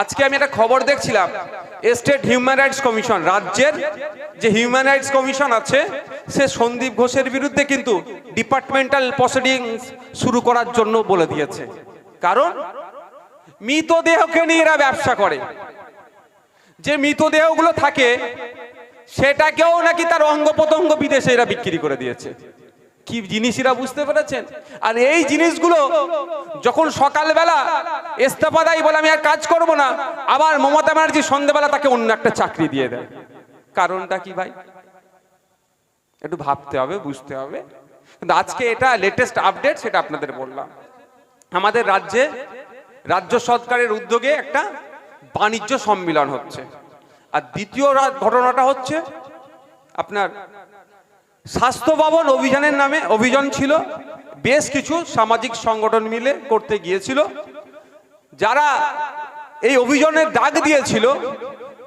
আজকে আমি একটা খবর দেখছিলাম। স্টেট হিউম্যান রাইটস কমিশন রাজ্যের যে হিউম্যান রাইটস কমিশন আছে, সে সন্দীপ ঘোষের বিরুদ্ধে কিন্তু ডিপার্টমেন্টাল প্রসিডিংস শুরু করার জন্য বলে দিয়েছে। কারণ মৃতদেহকে নিয়ে এরা ব্যবসা করে। যে মৃতদেহগুলো থাকে, সেটাকেও নাকি তার অঙ্গ প্রত্যঙ্গ বিদেশে এরা বিক্রি করে দিয়েছে। কি জিনিস এরা বুঝতে পেরেছেন? আর এই জিনিসগুলো যখন সকালবেলা ইস্তফা দেয় বলে, আমি আর কাজ করব না। আবার মমতা ব্যানার্জি সন্ধ্যেবেলা তাকে অন্য একটা চাকরি দিয়ে দেয়। কারণটা কি ভাই? একটু ভাবতে হবে, বুঝতে হবে। কিন্তু আজকে এটা লেটেস্ট আপডেট সেটা আপনাদের বললাম। আমাদের রাজ্যে, রাজ্য সরকারের উদ্যোগে একটা বাণিজ্য সম্মেলন হচ্ছে। আর দ্বিতীয় ঘটনাটা হচ্ছে আপনার স্বাস্থ্য ভবন অভিযানের নামে অভিযান ছিল। বেশ কিছু সামাজিক সংগঠন মিলে করতে গিয়েছিল। যারা এই অভিযানের ডাক দিয়েছিল,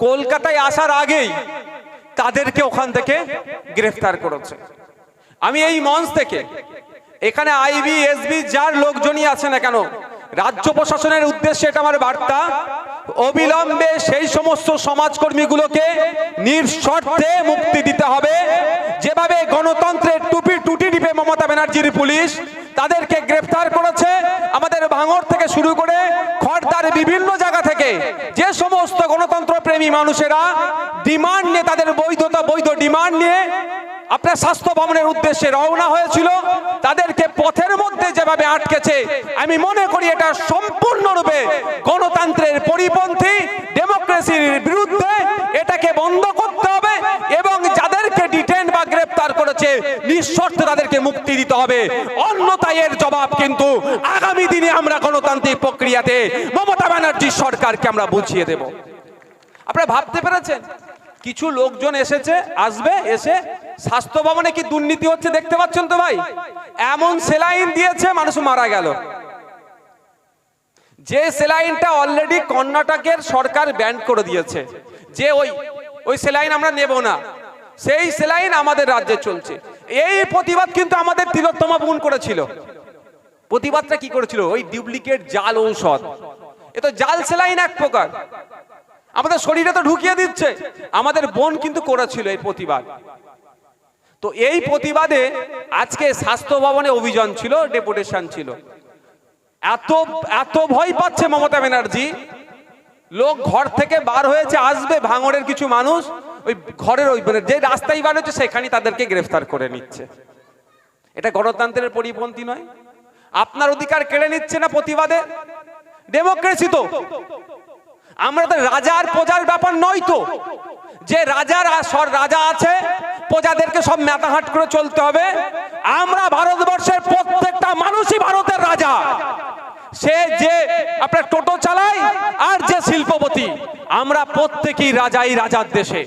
কলকাতায় আসার আগেই তাদেরকে ওখান থেকে গ্রেফতার করেছে। আমি এই মঞ্চ থেকে, এখানে আইবি, এসবি যার লোকজনই আছে না কেন, রাজ্য প্রশাসনের উদ্দেশ্যে এটা আমার বার্তা, অবিলম্বে সেই সমস্ত সমাজকর্মীগুলোকে নিঃশর্তে মুক্তি দিতে হবে। যেভাবে গণতন্ত্রের টুপি টুটি টিপে মমতা ব্যানার্জির পুলিশ তাদেরকে গ্রেফতার করেছে, আমাদের ভাঙর থেকে শুরু করে খড়দার বিভিন্ন জায়গা থেকে যে সমস্ত গণতন্ত্র প্রেমী মানুষেরা ডিমান্ড নিয়ে, তাদের বৈধতা, বৈধ ডিমান্ড নিয়ে আপনার স্বাস্থ্য ভবনের উদ্দেশ্যে রওনা হয়েছিল, তাদেরকে পথের মধ্যে যেভাবে আটকেছে, আমি মনে করি এটা সম্পূর্ণরূপে গণতন্ত্রের পরিপন্থী, ডেমোক্রেসির বিরুদ্ধে এটাকে বন্ধ করতে হবে। করেছে নিঃশর্ত তাদেরকে মুক্তি দিতে হবে। অন্যথায় এর জবাব কিন্তু আগামী দিনে আমরা গণতান্ত্রিক প্রক্রিয়াতে মমতা ব্যানার্জির সরকারকে আমরা বুঝিয়ে দেব। আপনারা ভাবতে পেরেছেন? কিছু লোকজন এসেছে, আসবে, এসে স্বাস্থ্য ভবনে কি দুর্নীতি হচ্ছে দেখতে পাচ্ছেন তো ভাই? এমন সেলাইন দিয়েছে, মানুষ মারা গেল। যে সেলাইনটা অলরেডি কর্ণাটকের সরকার ব্যান করে দিয়েছে। যে ওই ওই সেলাইন আমরা নেব না। সেই সেলাইন আমাদের রাজ্যে চলছে। এই প্রতিবাদ কিন্তু আমাদের তিলোত্তমা বোন করেছিল। প্রতিবাদটা কি করেছিল? ওই ডুপ্লিকেট জাল ঔষধ। এ তো জাল সেলাইন এক প্রকার। আমাদের শরীরে তো ঢুকিয়ে দিচ্ছে। আমাদের বোন কিন্তু করেছিল এই প্রতিবাদ। তো এই প্রতিবাদে আজকে স্বাস্থ্য ভবনে অভিযান ছিল, ডেপুটেশন ছিল। এত এত ভয় পাচ্ছে মমতা ব্যানার্জি। লোক ঘর থেকে বার হয়েছে, আসবে ভাঙড়ের কিছু মানুষ। ওই ঘরের ওই মানে যে রাস্তায় বার হচ্ছে, সেখানেই তাদেরকে গ্রেফতার করে নিচ্ছে। এটা গণতন্ত্রের পরিপন্থী নয়। আপনার অধিকার কেড়ে নিচ্ছে না প্রতিবাদে? ডেমোক্রেসি তো। আমরা তো রাজার প্রজার ব্যাপার নয় তো। যে রাজার সর রাজা আছে, প্রজাদেরকে সব মেতাহাট করে চলতে হবে। আমরা ভারতবর্ষের প্রত্যেকটা মানুষই ভারতের রাজা। সে যে আপনার টোটো চালায় আর যে শিল্পপতি, আমরা প্রত্যেকেই রাজাই রাজার দেশে।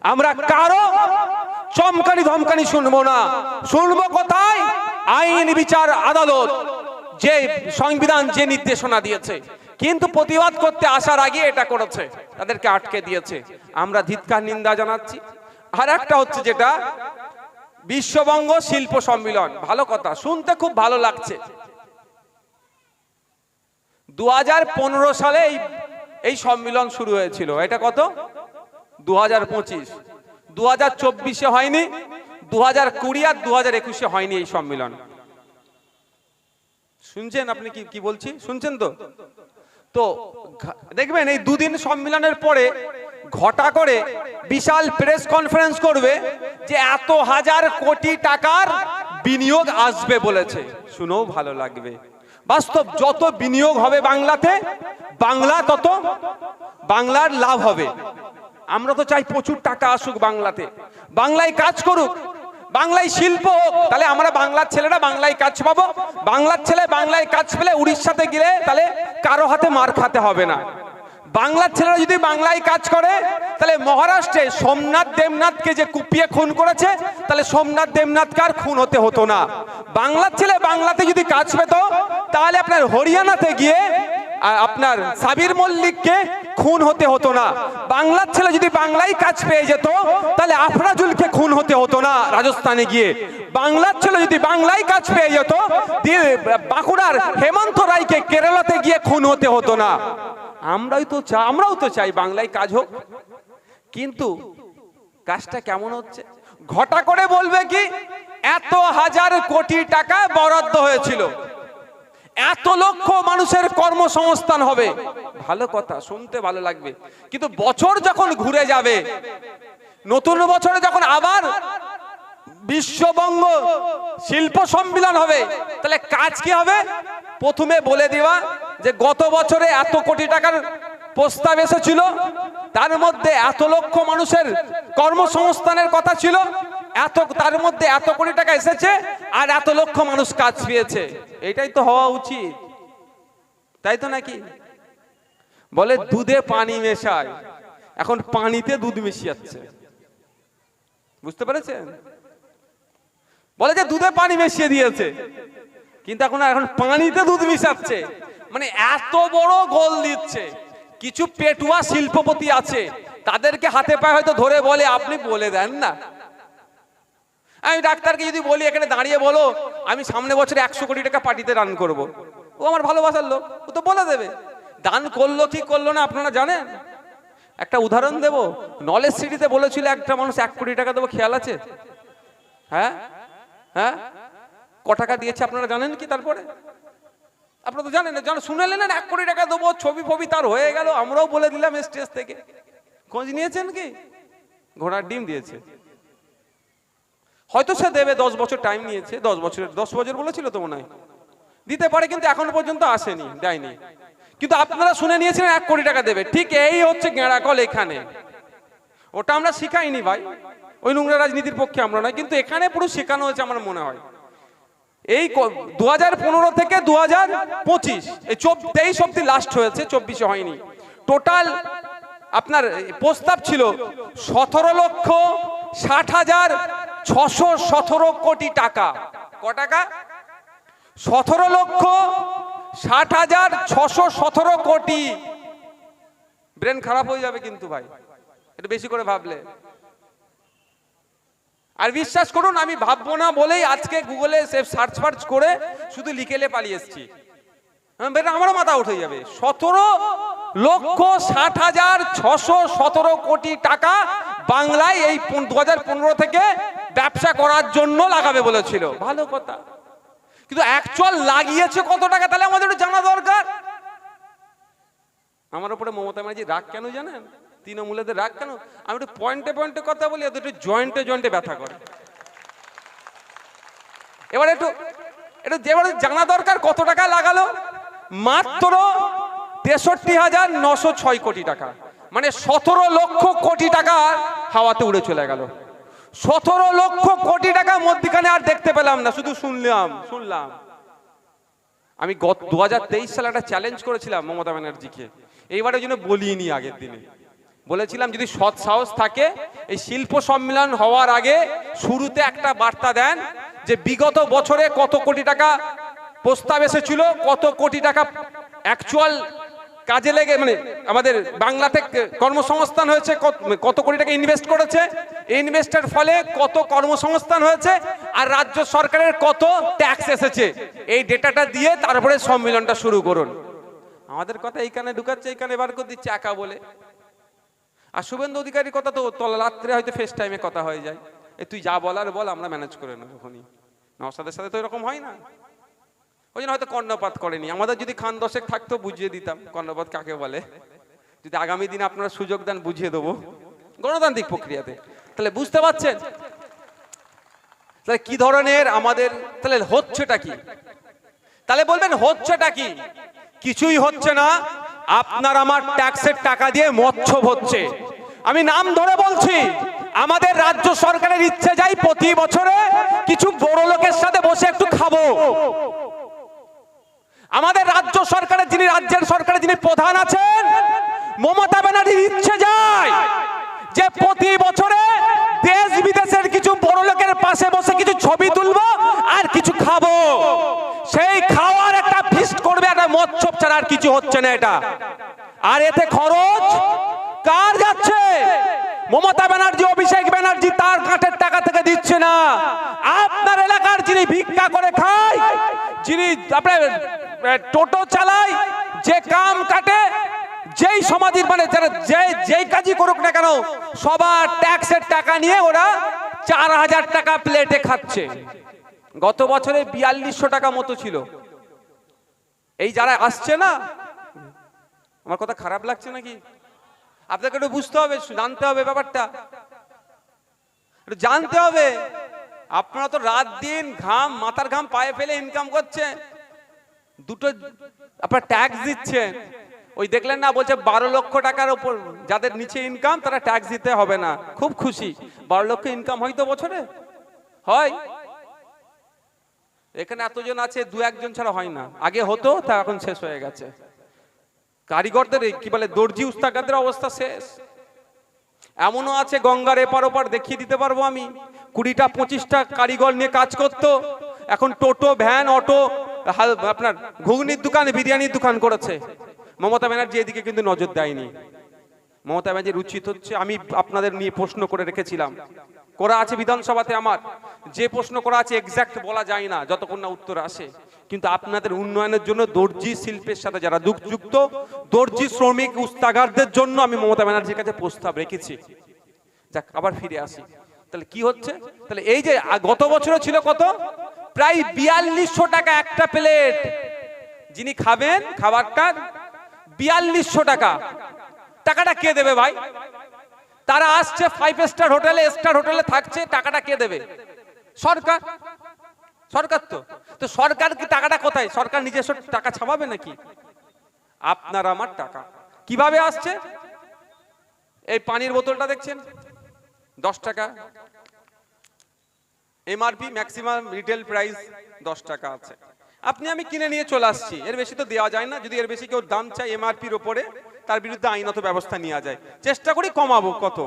আমরা কারও চমকানি ধমকানি শুনব না। শুনব কোথায়? আইন, বিচার, আদালত। যে সংবিধান, যে নির্দেশনা দিয়েছে। কিন্তু প্রতিবাদ করতে আসার আগে এটা করেছে। তাদেরকে আটকে দিয়েছে। আমরা ধিৎকার, নিন্দা জানাচ্ছি। আর একটা হচ্ছে যেটা, বিশ্ববঙ্গ শিল্প সম্মিলন। ভালো কথা, শুনতে খুব ভালো লাগছে। দু হাজার পনেরো সালে এই এই সম্মিলন শুরু হয়েছিল। এটা কত? দু হাজার পঁচিশ। দু হাজার চব্বিশে হয়নি দু হাজার কুড়ি আর দু হাজার একুশে হয়নি এই সম্মিলন। শুনছেন আপনি কি কি বলছি? শুনছেন তো? তো দেখবেন এই দুদিন সম্মেলনের পরে ঘটা করে বিশাল প্রেস কনফারেন্স করবে যে এত হাজার কোটি টাকার বিনিয়োগ আসবে বলেছে। শুনেও ভালো লাগবে। বাস্তব যত বিনিয়োগ হবে বাংলাতে, বাংলা তত, বাংলার লাভ হবে। আমরা তো চাই প্রচুর টাকা আসুক বাংলাতে। বাংলায় কাজ করুক, বাংলায় শিল্প হোক, তাহলে আমরা বাংলার ছেলেরা বাংলায় কাজ পাবো। বাংলার ছেলে বাংলায় কাজ পেলে উড়িষ্যাতে গেলে তাহলে কারও হাতে মার খাতে হবে না। বাংলার ছেলেরা যদি বাংলায় কাজ করে, তাহলে মহারাষ্ট্রে সোমনাথ দেবনাথকে যে কুপিয়ে খুন করেছে, তাহলে সোমনাথ দেবনাথকে আর খুন হতে হতো না। বাংলার ছেলে বাংলাতে যদি কাজ পেত, তাহলে আপনার হরিয়ানাতে গিয়ে আপনার সাবির মল্লিককে খুন হতে হতো না। বাংলার ছেলে যদি বাংলায় কাজ পেয়ে যেত, তাহলে আফরাজুলকে খুন হতে হতো না রাজস্থানে গিয়ে। বাংলার ছেলে যদি বাংলায় কাজ পেয়ে যেত বাঁকুড়ার হেমন্ত রায়কে কেরালাতে গিয়ে খুন হতে হতো না। আমরাই তো চাই আমরাও তো চাই বাংলায় কাজ হোক। কিন্তু কাজটা কেমন হচ্ছে? ঘটা করে বলবে কি, এত হাজার কোটি টাকা বরাদ্দ হয়েছিল। এত লক্ষ মানুষের কর্মসংস্থান হবে। ভালো কথা, শুনতে ভালো লাগবে। কিন্তু বছর যখন ঘুরে যাবে, নতুন বছরে যখন আবার বিশ্ববঙ্গ শিল্প সম্মিলন হবে, তাহলে কাজ কি হবে? প্রথমে বলে দেওয়া যে গত বছরে এত কোটি টাকার প্রস্তাব এসেছিল, তার মধ্যে এত লক্ষ মানুষের কর্মসংস্থানের কথা ছিল এত তার মধ্যে এত কোটি টাকা এসেছে আর এত লক্ষ মানুষ কাজ পেয়েছে। এটাই তো হওয়া উচিত। তাই তো নাকি? বলে দুধে পানি মেশায়। এখন পানিতে দুধ মিশিয়াচ্ছে বুঝতে পেরেছেন? বলে যে দুধে পানি মিশিয়ে দিয়েছে। কিন্তু এখন এখন পানিতে দুধ মিশাচ্ছে। মানে এত বড় গোল দিচ্ছে। কিছু পেটুয়া শিল্পপতি আছে, তাদেরকে হাতে পায়ে হয়তো ধরে বলে, আপনি বলে দেন না। আমি ডাক্তারকে যদি বলি, এখানে দাঁড়িয়ে বলো, আমি সামনে বছরে একশো কোটি টাকা পার্টিতে রান করব। ও আমার ভালোবাসার লোক, ও তো বলে দেবে। দান করল, কি করল না, আপনারা জানেন? একটা উদাহরণ দেব, নলেজ সিটিতে বলেছিল, একটা মানুষ এক কোটি টাকা দেবো, খেয়াল আছে? হ্যাঁ? হ্যাঁ? ক টাকা দিয়েছে, আপনারা জানেন কি তারপরে? আপনারা তো জানেন, জানো শুনে নিলেন, এক কোটি টাকা দেবো, ছবি ফবি তার হয়ে গেল, আমরাও বলে দিলাম স্টেজ থেকে। খোঁজ নিয়েছেন কি? ঘোড়ার ডিম দিয়েছে। হয়তো সে দেবে দশ বছর টাইম নিয়েছে, দশ বছরের দশ বছর বলেছিল তো মনে হয়। দিতে পারে কিন্তু এখনও পর্যন্ত আসেনি, দেয়নি। কিন্তু আপনারা শুনে নিয়েছিলেন এক কোটি টাকা দেবে। ঠিক এই হচ্ছে গেঁড়াকল এখানে। ওটা আমরা শিখাইনি ভাই। ওই নোংরা রাজনীতির পক্ষে আমরা নয়, কিন্তু এখানে পুরো শেখানো হয়েছে আমার মনে হয়। এই দু হাজার পনেরো থেকে দু হাজার পঁচিশ, এই তেইশ অব্দি লাস্ট হয়েছে, চব্বিশে হয়নি। টোটাল আপনার প্রস্তাব ছিল সতেরো লক্ষ ষাট হাজার ছশো সতেরো কোটি টাকা। ক টাকা? সতেরো লক্ষ ষাট হাজার ছশো সতেরো কোটি। ব্রেন খারাপ হয়ে যাবে কিন্তু ভাই। এটা বেশি করে ভাবলে। আর বিশ্বাস করুন, আমি ভাববো না বলেই আজকে গুগলে সার্চ ফার্চ করে শুধু লিখেলে পালিয়ে এসছি। আমারও মাথা উঠে যাবে। সতেরো লক্ষ ষাট হাজার ছশো সতেরো কোটি টাকা বাংলায় এই দু হাজার পনেরো থেকে ব্যবসা করার জন্য লাগাবে বলেছিল। ভালো কথা। কিন্তু অ্যাকচুয়াল লাগিয়েছে কত টাকা তাহলে আমাদের জানা দরকার। আমার উপরে মমতা ব্যানার্জি রাগ কেন জানেন? তৃণমূলেদের রাগ কেন? আমি একটু পয়েন্টে পয়েন্টে কথা বলি একটু জয়েন্টে জয়েন্টে ব্যথা করে। এবার একটু একটু এবারে জানা দরকার কত টাকা লাগালো? মাত্র তেষট্টি হাজার নশো ছয় কোটি টাকা। মানে সতেরো লক্ষ কোটি টাকা হাওয়াতে উড়ে চলে গেল। সতেরো লক্ষ কোটি টাকা মধ্যখানে আর দেখতে পেলাম না, শুধু শুনলাম শুনলাম। আমি গত দু হাজার তেইশ সালে একটা চ্যালেঞ্জ করেছিলাম মমতা ব্যানার্জিকে। এইবারের জন্য বলিনি আগের দিনে। বলেছিলাম যদি সৎ সাহস থাকে, এই শিল্প সম্মেলন হওয়ার আগে শুরুতে একটা বার্তা দেন যে বিগত বছরে কত কোটি টাকা প্রস্তাব এসেছিল, কত কোটি টাকা অ্যাকচুয়াল কাজে লেগে মানে আমাদের বাংলাতে কর্মসংস্থান হয়েছে, কত কোটি টাকা ইনভেস্ট করেছে। ইনভেস্টের ফলে কত কর্মসংস্থান হয়েছে আর রাজ্য সরকারের কত ট্যাক্স এসেছে। এই ডেটাটা দিয়ে তারপরে সম্মেলনটা শুরু করুন। আমাদের কথা এইখানে ঢুকাচ্ছে, এইখানে বার করে দিচ্ছে একা বলে। আর শুভেন্দু অধিকারীর কথা তো রাত্রে হয়তো ফেস টাইমে কথা হয়ে যায়। এ তুই যা বলার বল, আমরা ম্যানেজ করে নেব ওখানে নওসাদের সাথে তো এরকম হয় না। ওই জন্য হয়তো কর্ণপাত করেনি। আমাদের যদি খান দশেক থাকতো, বুঝিয়ে দিতাম। কর্ণপাত কাকে বলে? যদি আগামী দিনে আপনারা সুযোগ দেন, বুঝিয়ে দেবো। গণতান্ত্রিক প্রক্রিয়াতে। তাহলে বুঝতে পারছেন? তাহলে কি ধরনের আমাদের, তাহলে হচ্ছেটা কি? তাহলে বলবেন, হচ্ছেটা কি? কিছুই হচ্ছে না। আপনার আমার ট্যাক্সের টাকা দিয়ে মৎস্য হচ্ছে। আমি নাম ধরে বলছি, আমাদের রাজ্য সরকারের ইচ্ছে যাই প্রতি বছরে কিছু বড় লোকের সাথে বসে একটু খাব। আমাদের রাজ্য সরকারের যিনি রাজ্যের সরকারের যিনি প্রধান আছেন, মমতা ব্যানার্জির ইচ্ছে যায় যে প্রতি বছরে দেশ বিদেশের কিছু বড় লোকের পাশে বসে কিছু ছবি তুলবো আর কিছু খাব। সেই খাওয়ার একটা ফিস্ট করবে, একটা মৎস্য ছাড়া আর কিছু হচ্ছে না এটা। আর এতে খরচ কার যাচ্ছে? মমতা ব্যানার্জি, অভিষেক ব্যানার্জি তার কাঠের টাকা থেকে দিচ্ছে না। আপনার এলাকার যিনি ভিক্ষা করে খায়, যিনি আপনার টোটো চালায়, যে কাম কাটে, যেই সমাধির মানে যারা যে, যেই কাজই করুক না কেন, সবার ট্যাক্সের টাকা নিয়ে ওরা চার হাজার টাকা প্লেটে খাচ্ছে। গত বছরে বিয়াল্লিশশো টাকা মতো ছিল। এই যারা আসছে না, আমার কথা খারাপ লাগছে নাকি? আপনাকে একটু বুঝতে হবে, জানতে হবে ব্যাপারটা। জানতে হবে, আপনারা তো রাত দিন ঘাম, মাথার ঘাম পায়ে ফেলে ইনকাম করছেন। দুটো আপনার ট্যাক্স দিচ্ছেন ওই দেখলেন না, বলছে বারো লক্ষ টাকার উপর যাদের নিচে ইনকাম তারা ট্যাক্স দিতে হবে না। খুব খুশি। বারো লক্ষ ইনকাম হয় তো বছরে? হয়। এখানে এতজন আছে, দু একজন ছাড়া হয় না। আগে হতো, তা এখন শেষ হয়ে গেছে। কারিগরদের কি বলে, দর্জি উস্তাকাদের অবস্থা শেষ। এমনও আছে গঙ্গার এপার ওপার, দেখিয়ে দিতে পারব আমি। কুড়িটা, পঁচিশটা কারিগর নিয়ে কাজ করতো। এখন টোটো, ভ্যান, অটো আপনার ঘুগনির দোকান, বিরিয়ানির দোকান করেছে। মমতা ব্যানার্জি এদিকে কিন্তু নজর দেয়নি। মমতা ব্যানার্জির উচিত হচ্ছে, আমি আপনাদের নিয়ে প্রশ্ন করে রেখেছিলাম। করা আছে বিধানসভাতে আমার। যে প্রশ্ন করা আছে এক্স্যাক্ট বলা যায় না, যতক্ষণ না উত্তর আসে। কিন্তু আপনাদের উন্নয়নের জন্য দর্জি শিল্পের সাথে যারা যুক- যুক্ত দর্জি শ্রমিক উস্তাগারদের জন্য আমি মমতা ব্যানার্জির কাছে প্রস্তাব রেখেছি। যাক, আবার ফিরে আসি। তাহলে কি হচ্ছে? তাহলে এই যে গত বছরও ছিল কত? প্রায় বিয়াল্লিশশো টাকা একটা প্লেট। যিনি খাবেন খাবারটার বিয়াল্লিশশো টাকা। টাকাটা কে দেবে ভাই? তারা আসছে ফাইভ স্টার হোটেলে স্টার হোটেলে থাকছে, টাকাটা কে দেবে? সরকার। সরকার তো। তো সরকার কি টাকাটা কোথায়? সরকার নিজস্ব টাকা ছাপাবে নাকি? আপনার আমার টাকা। কীভাবে আসছে? এই পানির বোতলটা দেখছেন? দশ টাকা। এমআরপি ম্যাক্সিমাম রিটেল প্রাইস দশ টাকা আছে। আপনি আমি কিনে নিয়ে চলে আসছি, এর বেশি তো দেওয়া যায় না, যদি এর বেশি কেউ দাম চায় এমআরপির ওপরে, তার বিরুদ্ধে আইনত ব্যবস্থা নেওয়া যায়। চেষ্টা করি কমাবো, কত?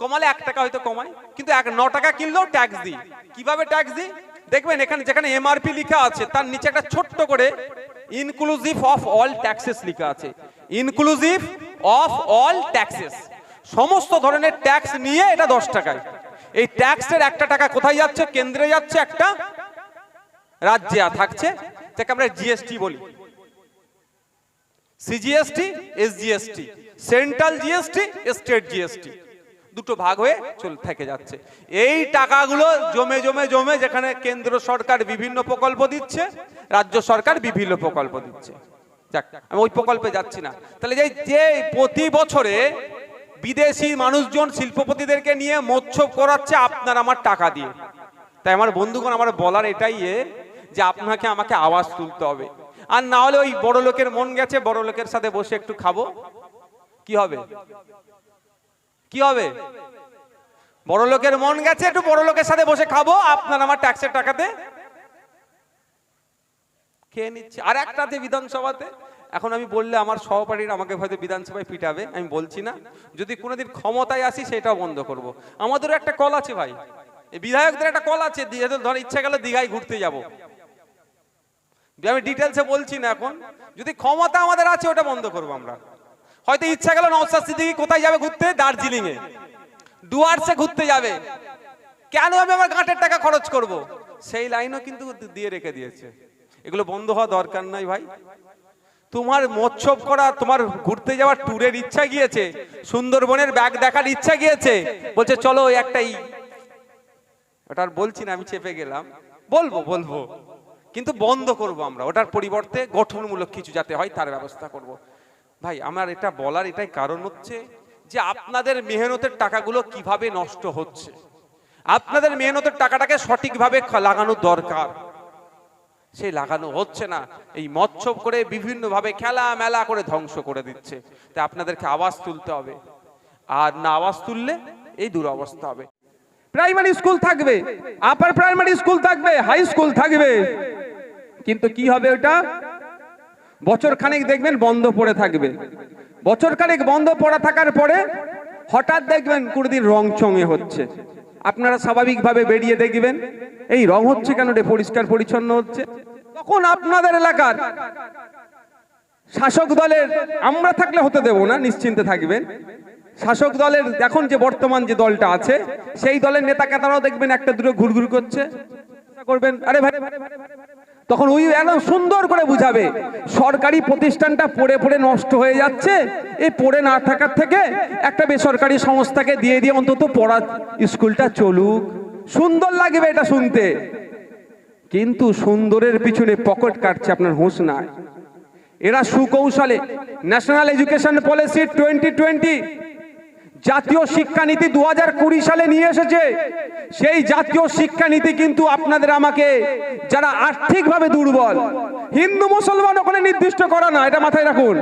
কমালে এক টাকা হয়তো কমাই কিন্তু এক ন টাকা কিনলেও ট্যাক্স দিই। কীভাবে ট্যাক্স দিই? দেখবেন এখানে যেখানে এমআরপি লেখা আছে, তার নিচে একটা ছোট্ট করে ইনক্লুসিভ অফ অল ট্যাক্সেস লেখা আছে। ইনক্লুসিভ অফ অল ট্যাক্সেস সমস্ত ধরনের ট্যাক্স নিয়ে এটা দশ টাকায়। এই ট্যাক্সের একটা টাকা কোথায় যাচ্ছে? কেন্দ্রে যাচ্ছে একটা রাজ্যে থাকছে যাকে আমরা জিএসটি বলি। CGST SGST central GST state GST দুটো ভাগ হয়ে চল থেকে যাচ্ছে। এই টাকাগুলো জমে জমে জমে যেখানে কেন্দ্র সরকার বিভিন্ন প্রকল্প দিচ্ছে, রাজ্য সরকার বিভিন্ন প্রকল্প দিচ্ছে। আমি ওই প্রকল্পে যাচ্ছি না। তাহলে যে প্রতি বছরে বিদেশি মানুষজন শিল্পপতিদেরকে নিয়ে মোচ্ছব করাচ্ছে আপনার আমার টাকা দিয়ে। তাই আমার বন্ধুগণ, আমার বলার এটাই যে আপনাকে আমাকে আওয়াজ তুলতে হবে। আর না হলে ওই বড় লোকের মন গেছে, বড় লোকের সাথে বসে একটু খাব। কি হবে? কি হবে? বড় লোকের মন গেছে, একটু বড় লোকের সাথে বসে খাব, আপনার আমার ট্যাক্সের টাকাতে। খেয়ে নিচ্ছে। আর একটাতে বিধানসভাতে এখন আমি বললে আমার সহপাঠীরা আমাকে হয়তো বিধানসভায় পিটাবে, আমি বলছি না। যদি কোনোদিন ক্ষমতায় আসি, সেটাও বন্ধ করব। আমাদেরও একটা কল আছে ভাই। বিধায়কদের একটা কল আছে ধর ইচ্ছা গেল দীঘায় ঘুরতে যাব। আমি ডিটেলসে বলছি না এখন। যদি ক্ষমতা আমাদের আছে, ওটা বন্ধ করব আমরা। হয়তো ইচ্ছা গেল নওসাদ সিদ্দিকি কোথায় যাবে ঘুরতে? দার্জিলিং এ ডুয়ার্সে ঘুরতে যাবে। কেন আমি আমার গাঁটের টাকা খরচ করব? সেই লাইনও কিন্তু দিয়ে রেখে দিয়েছে। এগুলো বন্ধ হওয়া দরকার নাই ভাই। তোমার মৎসব করা, তোমার ঘুরতে যাওয়ার ট্যুরের ইচ্ছা গিয়েছে, সুন্দরবনের ব্যাগ দেখার ইচ্ছা গিয়েছে। বলছে, চলো একটাই। ওটা আর বলছি না, আমি চেপে গেলাম। বলব বলব। কিন্তু বন্ধ করব আমরা। ওটার পরিবর্তে গঠনমূলক কিছু যাতে হয়, তার ব্যবস্থা করব। ভাই, আমার এটা বলার এটাই কারণ হচ্ছে যে আপনাদের মেহনতের টাকাগুলো কীভাবে নষ্ট হচ্ছে। আপনাদের মেহনতের টাকাটাকে সঠিকভাবে লাগানো দরকার। সেই লাগানো হচ্ছে না। এই মৎসব করে বিভিন্নভাবে খেলা মেলা করে ধ্বংস করে দিচ্ছে। তাই আপনাদেরকে আওয়াজ তুলতে হবে। আর না আওয়াজ তুললে এই দুরবস্থা হবে। প্রাইমারি স্কুল থাকবে আপার প্রাইমারি স্কুল থাকবে হাই স্কুল থাকবে। কিন্তু কি হবে ওটা? বছর খানেক দেখবেন বন্ধ পড়ে থাকবে। বছর খানেক বন্ধ পড়া থাকার পরে হঠাৎ দেখবেন কোনোদিন রং চঙে হচ্ছে। আপনারা স্বাভাবিকভাবে বেরিয়ে দেখবেন এই রং হচ্ছে কেন রে পরিষ্কার পরিচ্ছন্ন হচ্ছে তখন আপনাদের এলাকার শাসক দলের আমরা থাকলে হতে দেব না নিশ্চিন্তে থাকবেন শাসক দলের এখন যে বর্তমান যে দলটা আছে সেই দলের নেতা কেতারাও দেখবেন একটা দুটো ঘুরঘুর করছে করবেন আরে ভাই তখন ওই একদম সুন্দর করে বুঝাবে। সরকারি প্রতিষ্ঠানটা পড়ে পড়ে নষ্ট হয়ে যাচ্ছে। এই পড়ে না থাকার থেকে একটা বেসরকারি সংস্থাকে দিয়ে দিয়ে অন্তত পড়া স্কুলটা চলুক। সুন্দর লাগবে এটা শুনতে। কিন্তু সুন্দরের পিছনে পকেট কাটছে, আপনার হুঁশ নাই। এরা সুকৌশলে national education policy twenty twenty জাতীয় শিক্ষানীতি দু হাজার কুড়ি সালে নিয়ে এসেছে। সেই জাতীয় শিক্ষানীতি কিন্তু আপনাদের আমাকে যারা আর্থিকভাবে দুর্বল, হিন্দু মুসলমান ওখানে নির্দিষ্ট করা না, এটা মাথায় রাখুন।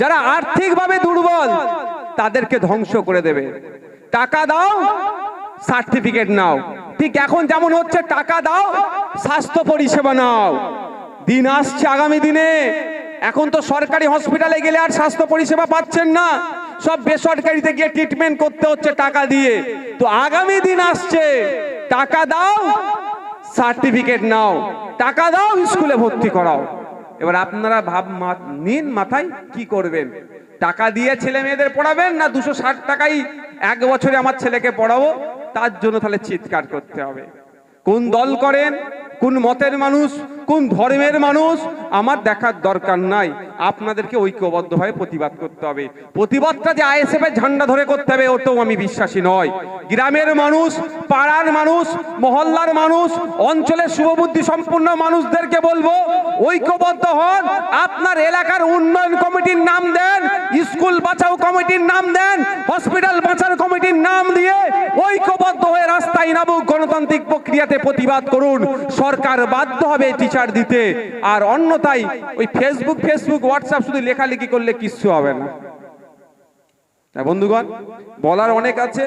যারা আর্থিকভাবে দুর্বল, তাদেরকে ধ্বংস করে দেবে। টাকা দাও, সার্টিফিকেট নাও। ঠিক এখন যেমন হচ্ছে, টাকা দাও, স্বাস্থ্য পরিষেবা নাও। দিন আসছে আগামী দিনে। এখন তো সরকারি হসপিটালে গেলে আর স্বাস্থ্য পরিষেবা পাচ্ছেন না। সব বেসরকারিতে গিয়ে ট্রিটমেন্ট করতে হচ্ছে টাকা দিয়ে। তো আগামী দিন আসছে, টাকা দাও সার্টিফিকেট নাও, টাকা দাও, স্কুলে ভর্তি করাও। এবার আপনারা ভাব নিন মাথায় কি করবেন? টাকা দিয়ে ছেলে মেয়েদের পড়াবেন না দুশো ষাট টাকাই এক বছরে আমার ছেলেকে পড়াবো? তার জন্য তাহলে চিৎকার করতে হবে। কোন দল করেন, কোন মতের মানুষ কোন ধর্মের মানুষ? আমার দেখার দরকার নাই। আপনাদেরকে ঐক্যবদ্ধভাবে প্রতিবাদ করতে হবে। প্রতিবাদটা যে আইএসএফ এর ঝান্ডা ধরে করতে হবে, ওটাও আমি বিশ্বাসী নয়। গ্রামের মানুষ, পাড়ার মানুষ, মহল্লার মানুষ, অঞ্চলের শুভবুদ্ধি সম্পূর্ণ মানুষদেরকে বলব, ঐক্যবদ্ধ হন। আপনার এলাকার উন্নয়ন কমিটির নাম দেন, স্কুল বাঁচাও কমিটির নাম দেন, হসপিটাল বাঁচার কমিটির নাম দিয়ে ঐক্যবদ্ধ হয়ে রাস্তায় নামুক। গণতান্ত্রিক প্রক্রিয়াতে প্রতিবাদ করুন। সরকার বাধ্য হবে টিচার দিতে আর অন্যথায় ওই ফেসবুক ফেসবুক হোয়াটসঅ্যাপ শুধু লেখালেখি করলে কিচ্ছু হবে না। বন্ধুগণ, বলার অনেক আছে।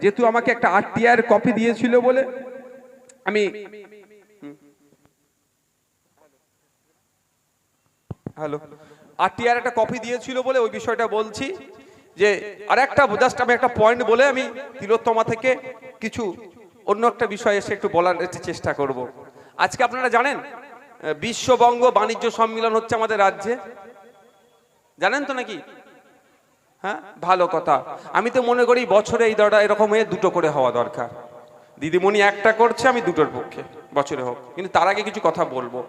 যেহেতু আমাকে একটা আরটিআর কপি দিয়েছিল বলে, আমি হ্যালো আরটিআর একটা কপি দিয়েছিল বলে ওই বিষয়টা বলছি যে আর একটা জাস্ট আমি একটা পয়েন্ট বলে আমি তিলোত্তমা থেকে কিছু অন্য একটা বিষয়ে এসে একটু বলার চেষ্টা করব। আজকে আপনারা জানেন বিশ্ববঙ্গ বাণিজ্য সম্মেলন হচ্ছে আমাদের রাজ্যে। জানেন তো নাকি? হ্যাঁ? ভালো কথা। আমি তো মনে করি বছরে এই দরটা এরকম হয়ে দুটো করে হওয়া দরকার। দিদিমণি একটা করছে, আমি দুটোর পক্ষে, বছরে হোক। কিন্তু তার আগে কিছু কথা বলব।